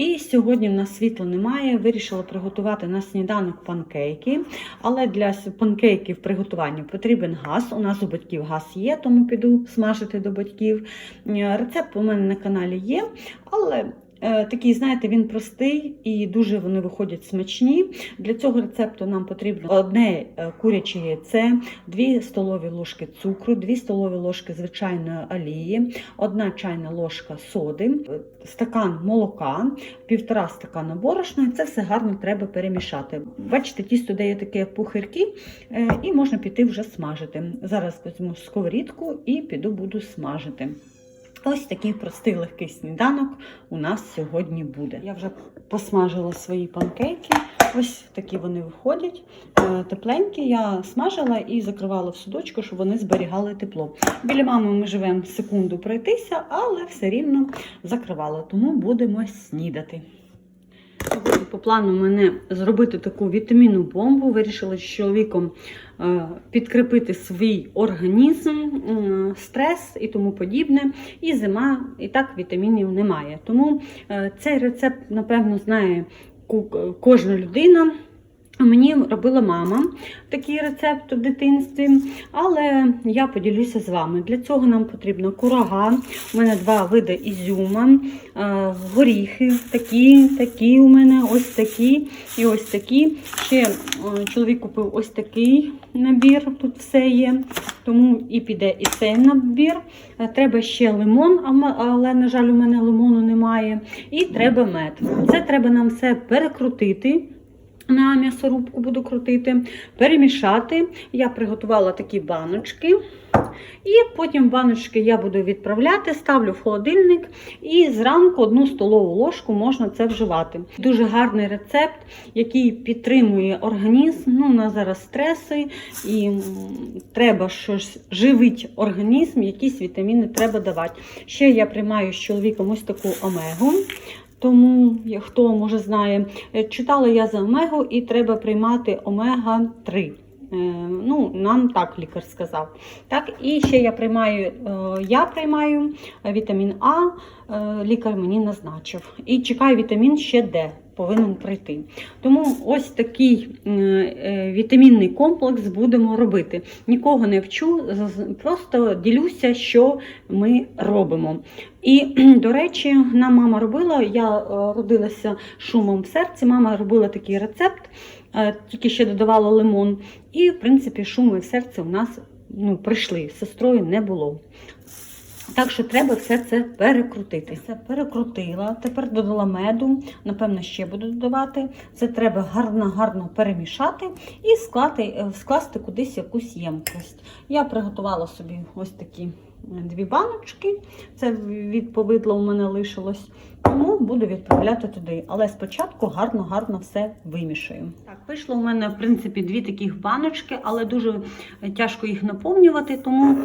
І сьогодні в нас світла немає. Вирішила приготувати на сніданок панкейки. Але для панкейків приготування потрібен газ. У нас у батьків газ є, тому піду смажити до батьків. Е, Рецепт у мене на каналі є, але такий, знаєте, він простий і дуже вони виходять смачні. Для цього рецепту нам потрібно одне е, куряче яйце, 2 столові ложки цукру, 2 столові ложки звичайної олії, 1 чайна ложка соди, е, стакан молока, півтора стакана борошна. Це все гарно треба перемішати. Бачите, тісто дає таке як пухирки, е, і можна піти вже смажити. Зараз візьму сковорідку і піду буду смажити. Ось такий простий легкий сніданок у нас сьогодні буде. Я вже посмажила свої панкейки. Ось такі вони виходять. Е, Тепленькі. Я смажила і закривала в судочку, щоб вони зберігали тепло. Біля мами ми живемо секунду пройтися, але все рівно закривала, тому будемо снідати. Сьогодні по плану мене зробити таку вітамінну бомбу. Вирішила з чоловіком е, підкріпити свій організм, е, стрес і тому подібне. І зима, і так вітамінів немає. Тому е, цей рецепт, напевно, знає кожна людина. Мені робила мама такий рецепт у дитинстві, але я поділюся з вами. Для цього нам потрібно курага. У мене два види ізюма, е, горіхи, такі, такі у мене, ось такі і ось такі. Ще е, чоловік купив ось такий набір, тут все є. Тому і піде і цей набір. Е, Треба ще лимон, але, на жаль, у мене лимону немає. І треба мед. Це треба нам все перекрутити. На м'ясорубку буду крутити, перемішати. Я приготувала такі баночки. І потім баночки я буду відправляти, ставлю в холодильник і зранку одну столову ложку можна це вживати. Дуже гарний рецепт, який підтримує організм. Ну, у нас зараз стреси, і треба щось живить організм, якісь вітаміни треба давати. Ще я приймаю з чоловіком ось таку омегу. Тому, хто може знає, е, читала я за омегу і треба приймати омега-3. Е, Ну, нам так лікар сказав. Так, і ще я приймаю, е, я приймаю вітамін А, лікар мені назначив. І чекаю вітамін ще Д, повинен прийти. Тому ось такий е, е, вітамінний комплекс будемо робити. Нікого не вчу, просто ділюся, що ми робимо. І, до речі, нам мама робила, я е, родилася шумом в серці. Мама робила такий рецепт, тільки ще додавала лимон. І, в принципі, шуми в серці у нас ну, прийшли. З сестрою не було. Так що треба все це перекрутити. Все перекрутила. Тепер додала меду, напевно, ще буду додавати. Це треба гарно-гарно перемішати і склати, е, скласти кудись якусь ємкость. Я приготувала собі ось такі е, дві баночки. Це від повидла у мене лишилось. Тому буду відправляти туди. Але спочатку гарно-гарно все вимішаю. Так, вийшло у мене, в принципі, дві таких баночки, але дуже тяжко їх наповнювати, тому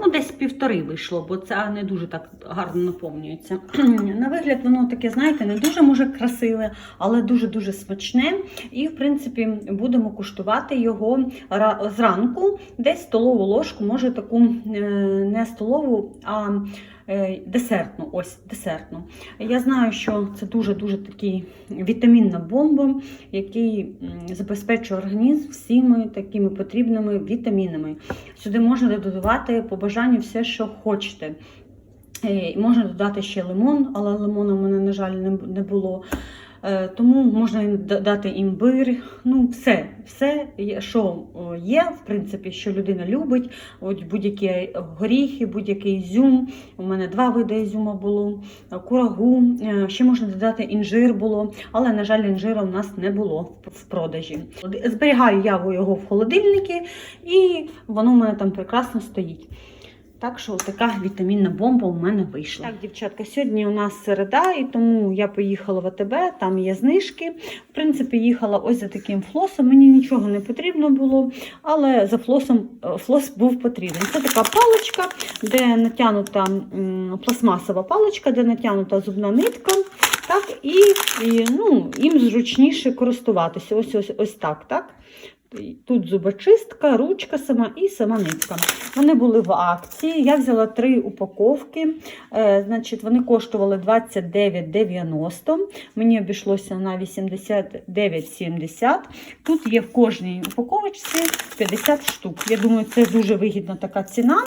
ну, десь півтори вийшло, бо це не дуже так гарно наповнюється. На вигляд воно таке, знаєте, не дуже може красиве, але дуже-дуже смачне. І, в принципі, будемо куштувати його зранку, десь столову ложку, може таку е, не столову, а десертну. Ось десертну. Я знаю, що це дуже-дуже такий вітамінна бомба, який забезпечує організм всіми такими потрібними вітамінами. Сюди можна додавати по бажанню все, що хочете. Е, Можна додати ще лимон, але лимону в мене, на жаль, не було. Е, Тому можна і додати імбир. Ну, все, все, що є, в принципі, що людина любить. От будь-які горіхи, будь-який ізюм. У мене два види ізюма було, е, курагу. Е, Ще можна додати інжир було, але, на жаль, інжира у нас не було в- в продажі. Зберігаю я його в холодильнику, і воно у мене там прекрасно стоїть. Так що така вітамінна бомба у мене вийшла. Так, дівчатка, сьогодні у нас середа, і тому я поїхала в АТБ, там є знижки. В принципі, їхала ось за таким флосом. Мені нічого не потрібно було, але за флосом е, флос був потрібен. Це така паличка, де натягнута пластмасова паличка, де натягнута зубна нитка. Так, і, і ну, їм зручніше користуватися. Ось ось ось так. так. Тут зубочистка, ручка сама і сама нитка. Вони були в акції. Я взяла три упаковки. Е, значить, Вони коштували 29,90. Мені обійшлося на 89,70. Тут є в кожній упаковочці 50 штук. Я думаю, це дуже вигідна така ціна.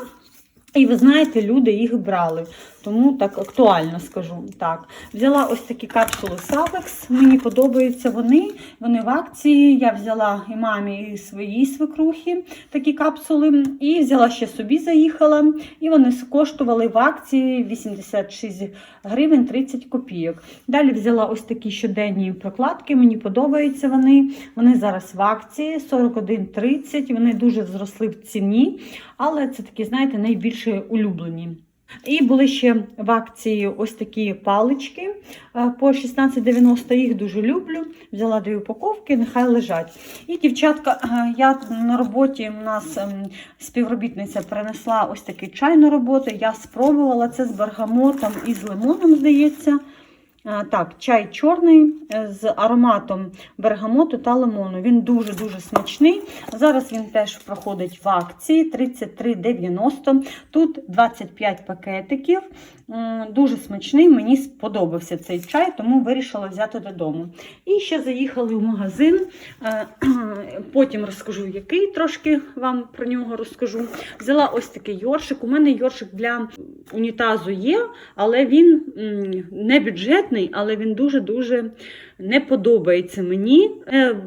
І ви знаєте, люди їх брали, тому так актуально скажу. Так, взяла ось такі капсули Савекс. Мені подобаються вони. Вони в акції. Я взяла і мамі, і своїй свекрухі такі капсули. І взяла ще собі, заїхала. І вони коштували в акції 86 гривень 30 копійок. Далі взяла ось такі щоденні прокладки. Мені подобаються вони. Вони зараз в акції 41,30. Вони дуже зросли в ціні, але це такі, знаєте, найбільш улюблені. І були ще в акції ось такі палички е, по 16,90. Їх дуже люблю. Взяла дві упаковки, нехай лежать. І дівчатка, е, я на роботі у нас ем, співробітниця принесла ось такий чай на роботу. Я спробувала це з бергамотом і з лимоном, здається. Е, Так, чай чорний е, з ароматом бергамоту та лимону. Він дуже-дуже смачний. Зараз він теж проходить в акції 33,90. Тут 25 пакетиків. Дуже смачний, мені сподобався цей чай, тому вирішила взяти додому. І ще заїхали в магазин. Е, Потім розкажу, який трошки вам про нього розкажу. Взяла ось такий йоршик. У мене йоршик для унітазу є, але він не бюджетний, але він дуже-дуже не подобається мені.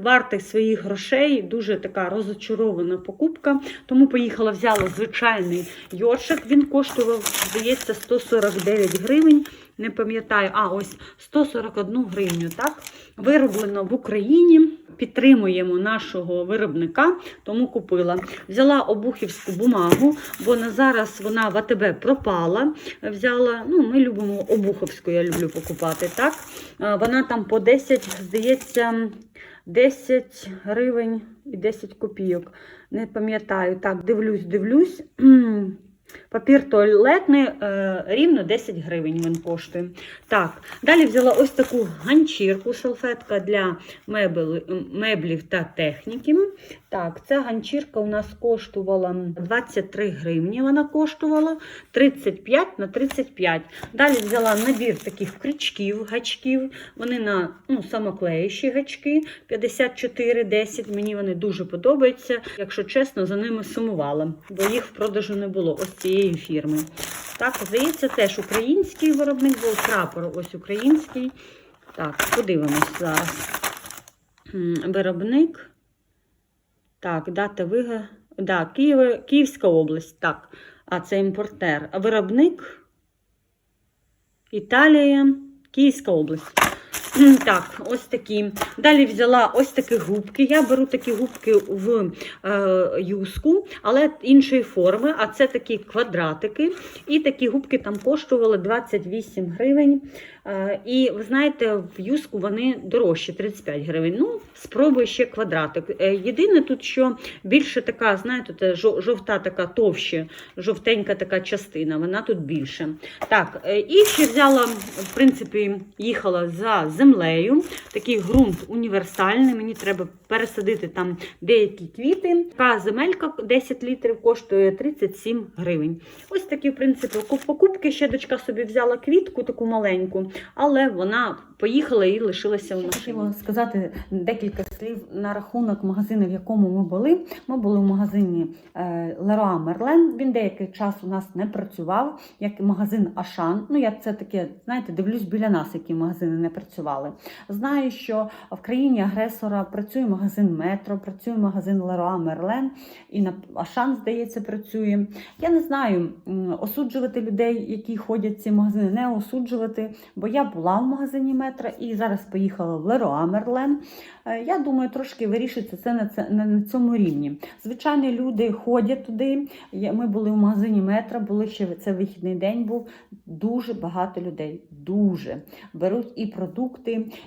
Вартий своїх грошей, дуже така розочарована покупка. Тому поїхала, взяла звичайний йоршик. Він коштував, здається, 149 гривень. Не пам'ятаю, а ось 141 гривню. Так? Вироблено в Україні. Підтримуємо нашого виробника, тому купила. Взяла обухівську бумагу, бо на зараз вона в АТБ пропала. Взяла, ну, ми любимо обуховську, я люблю покупати. так? Вона там по 10, здається, 10 гривень і 10 копійок. Не пам'ятаю. Так, дивлюсь, дивлюсь. Папір туалетний е, рівно 10 гривень він коштує. Так, далі взяла ось таку ганчірку, салфетка для меблів та техніки. Так, ця ганчірка у нас коштувала 23 гривні. Вона коштувала 35 на 35. Далі взяла набір таких крючків, гачків. Вони на ну, самоклеючі гачки 54,10. Мені вони дуже подобаються. Якщо чесно, за ними сумувала, бо їх в продажу не було ось цієї фірми. Так, здається, теж український виробник був прапор, ось український. Так, подивимось зараз. Виробник. Так, дата вига. Да, Київ, Київська область. Так, а це імпортер. Виробник Італія, Київська область. Так, ось такі. Далі взяла ось такі губки. Я беру такі губки в е, юску, але іншої форми. А це такі квадратики. І такі губки там коштували 28 гривень. Е, і ви знаєте, в юску вони дорожчі 35 гривень. Ну, спробуй ще квадратик. Е, єдине тут, що більше така, знаєте, те жовта така товща, жовтенька така частина, вона тут більше. Так, е, і ще взяла, в принципі, їхала за землею. Такий ґрунт універсальний. Мені треба пересадити там деякі квіти. Така земелька 10 літрів коштує 37 гривень. Ось такі, в принципі, покупки. Ще дочка собі взяла квітку, таку маленьку, але вона поїхала і лишилася в машині. Хотіла сказати декілька слів на рахунок магазину, в якому ми були. Ми були в магазині Leroy Merlin. Він деякий час у нас не працював, як магазин Ашан. Ну, я це таке, знаєте, дивлюсь біля нас, які магазини не працювали. Знаю, що в країні агресора працює магазин Метро, працює магазин Leroy Merlin, і на Ашан, здається, працює. Я не знаю, осуджувати людей, які ходять в ці магазини, не осуджувати, бо я була в магазині Метро і зараз поїхала в Leroy Merlin. Е, Я думаю, трошки вирішиться це на, це на цьому рівні. Звичайно, люди ходять туди. Ми були в магазині Метро, були ще це вихідний день був. Дуже багато людей. Дуже беруть і продукти,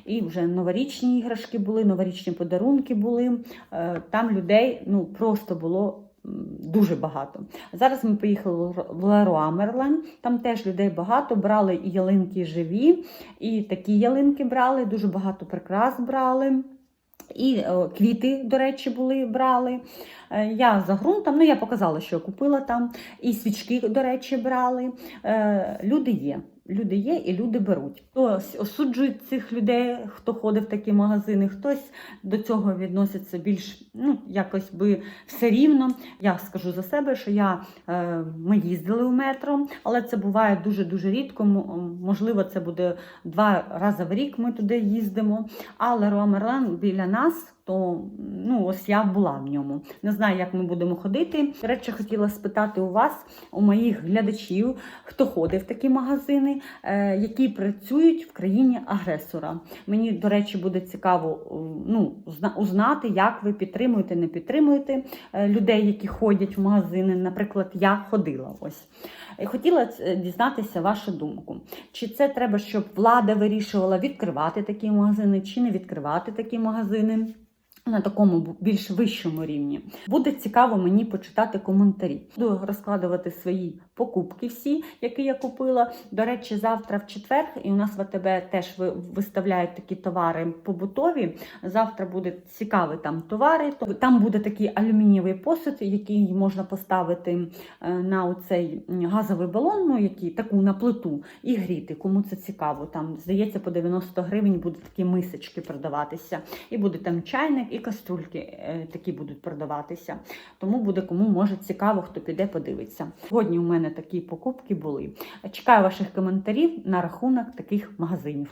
і вже новорічні іграшки були, новорічні подарунки були. Е, Там людей ну просто було. Дуже багато. Зараз ми поїхали в Леруа Мерлен. Там теж людей багато. Брали і ялинки живі, і такі ялинки брали, дуже багато прикрас брали. І квіти, до речі, були, брали. Е, Я за ґрунтом, ну я показала, що я купила там. І свічки, до речі, брали. Е, Люди є. Люди є і люди беруть. Хтось осуджують цих людей, хто ходить в такі магазини, хтось до цього відноситься більш ну, якось би все рівно. Я скажу за себе, що я, е, ми їздили в метро, але це буває дуже-дуже рідко. Можливо, це буде два рази в рік ми туди їздимо. А Леруа Мерлен біля нас, то ну, ось я була в ньому. Не знаю, як ми будемо ходити. До речі, хотіла спитати у вас, у моїх глядачів, хто ходить в такі магазини, е, які працюють в країні агресора. Мені, до речі, буде цікаво е, ну, узнати, як ви підтримуєте, не підтримуєте е, людей, які ходять в магазини. Наприклад, я ходила ось. Хотіла дізнатися вашу думку. Чи це треба, щоб влада вирішувала відкривати такі магазини, чи не відкривати такі магазини? На такому більш вищому рівні буде цікаво мені почитати коментарі. Буду розкладувати свої покупки, всі, які я купила. До речі, завтра в четвер, і у нас в АТБ теж виставляють такі товари побутові. Завтра буде цікаві там товари. Там буде такий алюмінієвий посуд, який можна поставити е, на оцей газовий балон, ну який таку на плиту, і гріти. Кому це цікаво. Там здається, по 90 гривень будуть такі мисочки продаватися. І буде там чайник, і каструльки е, такі будуть продаватися. Тому буде кому може цікаво, хто піде подивиться. Сьогодні у мене такі покупки були. Чекаю ваших коментарів на рахунок таких магазинів.